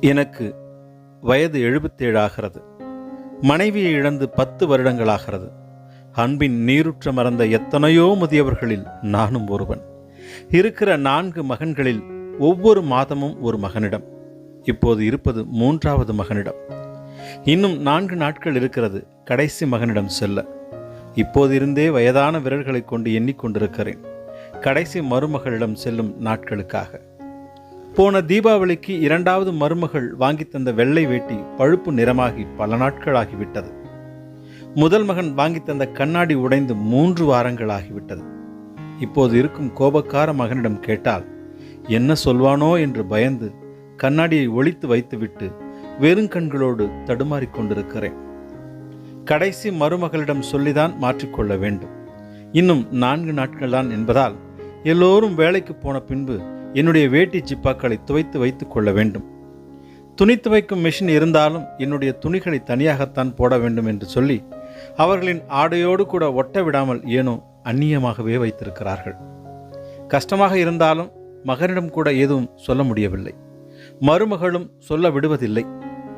எனக்கு வயது எழுபத்தேழு ஆகிறது மனைவியை இழந்து பத்து வருடங்களாகிறது. அன்பின் நீருற்ற மறந்த எத்தனையோ முதியவர்களில் நானும் ஒருவன். இருக்கிற நான்கு மகன்களில் ஒவ்வொரு மாதமும் ஒரு மகனிடம். இப்போது இருப்பது மூன்றாவது மகனிடம். இன்னும் நான்கு நாட்கள் இருக்கிறது கடைசி மகனிடம் செல்ல. இப்போதிருந்தே வயதான விரல்களை கொண்டு எண்ணிக்கொண்டிருக்கிறேன் கடைசி மருமகளிடம் செல்லும் நாட்களுக்காக. போன தீபாவளிக்கு இரண்டாவது மருமகள் வாங்கி தந்த வெள்ளை வேட்டி பழுப்பு நிறமாகி பல நாட்களாகிவிட்டது. முதல் மகன் வாங்கி தந்த கண்ணாடி உடைந்து மூன்று வாரங்கள் ஆகிவிட்டது இப்போது இருக்கும் கோபக்கார மகனிடம் கேட்டால் என்ன சொல்வானோ? என்று பயந்து கண்ணாடியை ஒழித்து வைத்துவிட்டு வெறுங்கண்களோடு தடுமாறிக் கொண்டிருக்கிறேன். கடைசி மருமகளிடம் சொல்லிதான் மாற்றிக்கொள்ள வேண்டும். இன்னும் நான்கு நாட்கள்தான் என்பதால் எல்லோரும் வேலைக்கு போன பின்பு என்னுடைய வேட்டி ஜிப்பாக்களை துவைத்து வைத்துக் கொள்ள வேண்டும். துணி துவைக்கும் மிஷின் இருந்தாலும் என்னுடைய துணிகளை தனியாகத்தான் போட வேண்டும் என்று சொல்லி அவர்களின் ஆடையோடு கூட ஒட்ட விடாமல் ஏனோ அந்நியமாகவே வைத்திருக்கிறார்கள். கஷ்டமாக இருந்தாலும் மகனிடம் கூட எதுவும் சொல்ல முடியவில்லை. மருமகளும் சொல்ல விடுவதில்லை.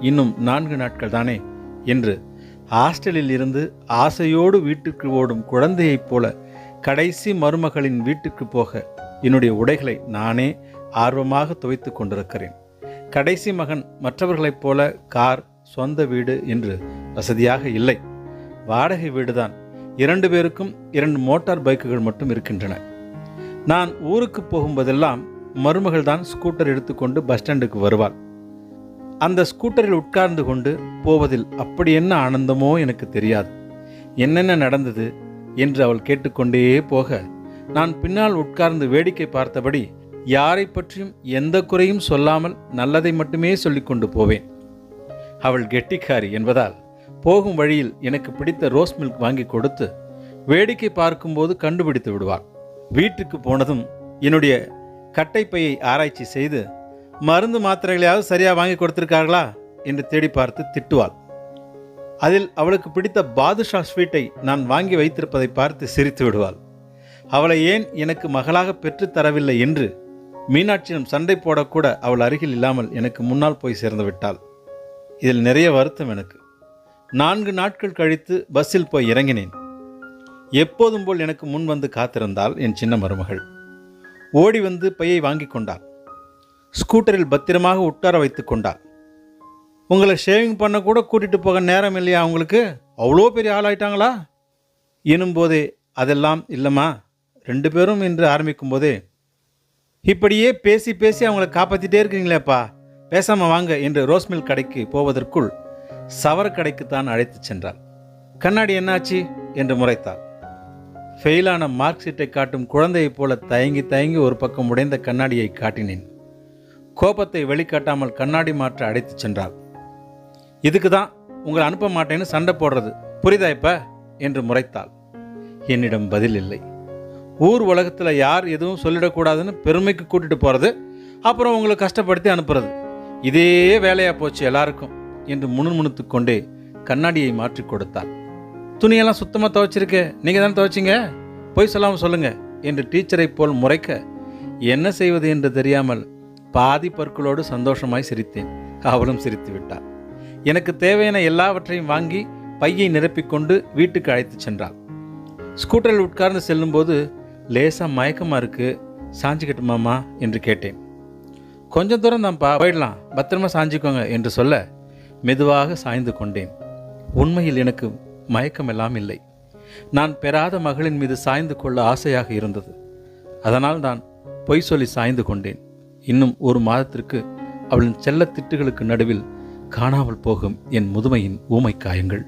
இன்னும் நான்கு நாட்கள் தானே என்று ஹாஸ்டலில் இருந்து ஆசையோடு வீட்டுக்கு ஓடும் குழந்தையைப் போல கடைசி மருமகளின் வீட்டுக்கு போக என்னுடைய உடைகளை நானே ஆர்வமாக துவைத்து கொண்டிருக்கிறேன். கடைசி மகன் மற்றவர்களைப் போல கார் சொந்த வீடு என்று வசதியாக இல்லை. வாடகை வீடுதான். இரண்டு பேருக்கும் இரண்டு மோட்டார் பைக்குகள் மட்டும் இருக்கின்றன. நான் ஊருக்கு போகும்போதெல்லாம் மருமகள் தான் ஸ்கூட்டர் எடுத்துக்கொண்டு பஸ் ஸ்டாண்டுக்கு வருவாள். அந்த ஸ்கூட்டரில் உட்கார்ந்து கொண்டு போவதில் அப்படி என்ன ஆனந்தமோ எனக்கு தெரியாது. என்னென்ன நடந்தது என்று அவள் கேட்டுக்கொண்டே போக நான் பின்னால் உட்கார்ந்து வேடிக்கை பார்த்தபடி யாரை பற்றியும் எந்த குறையும் சொல்லாமல் நல்லதை மட்டுமே சொல்லி கொண்டு போவேன். அவள் கெட்டிக்காரி என்பதால் போகும் வழியில் எனக்கு பிடித்த ரோஸ் மில்க் வாங்கி கொடுத்து வேடிக்கை பார்க்கும்போது கண்டுபிடித்து விடுவாள். வீட்டுக்கு போனதும் என்னுடைய கட்டைப்பையை ஆராய்ச்சி செய்து மருந்து மாத்திரைகளையாவது சரியாக வாங்கி கொடுத்துருக்கார்களா என்று தேடி பார்த்து திட்டுவாள். அதில் அவளுக்கு பிடித்த பாதுஷா ஸ்வீட்டை நான் வாங்கி வைத்திருப்பதை பார்த்து சிரித்து விடுவாள். அவளை ஏன் எனக்கு மகளாக பெற்றுத் தரவில்லை என்று மீனாட்சியிடம் சண்டை போடக்கூட அவள் அருகில் இல்லாமல் எனக்கு முன்னால் போய் சேர்ந்து விட்டாள் இதில் நிறைய வருத்தம் எனக்கு. நான்கு நாட்கள் கழித்து பஸ்ஸில் போய் இறங்கினேன். எப்போதும் போல் எனக்கு முன் வந்து காத்திருந்தாள் என் சின்ன மருமகள். ஓடி வந்து பையை வாங்கி கொண்டாள். ஸ்கூட்டரில் பத்திரமாக உட்கார வைத்து கொண்டாள். உங்களை ஷேவிங் பண்ண கூட கூட்டிட்டு போக நேரம் இல்லையா அவங்களுக்கு அவ்வளோ பெரிய ஆளாயிட்டாங்களா? எனும்போதே அதெல்லாம் இல்லைம்மா. ரெண்டு பேரும் என்று ஆரம்பிக்கும் போதே இப்படியே பேசி பேசி அவங்கள காப்பாற்றிட்டே இருக்கீங்களேப்பா. பேசாமல் வாங்க என்று ரோஸ்மில் கடைக்கு போவதற்குள் சவர கடைக்கு தான் சென்றாள். கண்ணாடி என்னாச்சு? என்று முறைத்தாள். ஃபெயிலான மார்க் ஷீட்டை காட்டும் குழந்தையைப் போல தயங்கி தயங்கி ஒரு பக்கம் உடைந்த கண்ணாடியை காட்டினேன். கோபத்தை வெளிக்காட்டாமல் கண்ணாடி மாற்ற அழைத்துச் சென்றாள். இதுக்கு தான் உங்களை அனுப்ப மாட்டேன்னு சண்டை போடுறது. புரிதா இப்ப? என்று முறைத்தாள். என்னிடம் பதில் இல்லை. ஊர் உலகத்தில் யார் எதுவும் சொல்லிடக்கூடாதுன்னு பெருமைக்கு கூட்டிட்டு போகிறது அப்புறம் உங்களை கஷ்டப்படுத்தி அனுப்புறது. இதே வேலையாக போச்சு எல்லாருக்கும் என்று முணுமுணுத்து கொண்டே கண்ணாடியை மாற்றி கொடுத்தார் துணியெல்லாம் சுத்தமாக துவைச்சிருக்கு நீங்கள் தானே துவைச்சிங்க? போய் சொல்லாமல் சொல்லுங்கள் என்று டீச்சரைப் போல் முறைக்க என்ன செய்வது என்று தெரியாமல் பாதி பற்களோடு சந்தோஷமாய் சிரித்தேன். அவளும் சிரித்து விட்டாள். எனக்கு தேவையான எல்லாவற்றையும் வாங்கி பையை நிரப்பிக்கொண்டு வீட்டுக்கு அழைத்துச் சென்றாள். ஸ்கூட்டரில் உட்கார்ந்து செல்லும்போது லேசா மயக்கமாக இருக்குது சாஞ்சிக்கட்டுமாமா என்று கேட்டேன். கொஞ்சம் தூரம் தான்ப்பா போயிடலாம் பத்திரமா சாஞ்சிக்கோங்க என்று சொல்ல மெதுவாக சாய்ந்து கொண்டேன். உண்மையில் எனக்கு மயக்கமெல்லாம் இல்லை. நான் பெறாத மகளின் மீது சாய்ந்து கொள்ள ஆசையாக இருந்தது. அதனால் நான் பொய் சொல்லி சாய்ந்து கொண்டேன். இன்னும் ஒரு மாதத்திற்கு அவளின் செல்லத் திட்டுகளுக்கு நடுவில் காணாமல் போகும் என் முதுமையின் ஊமை காயங்கள்.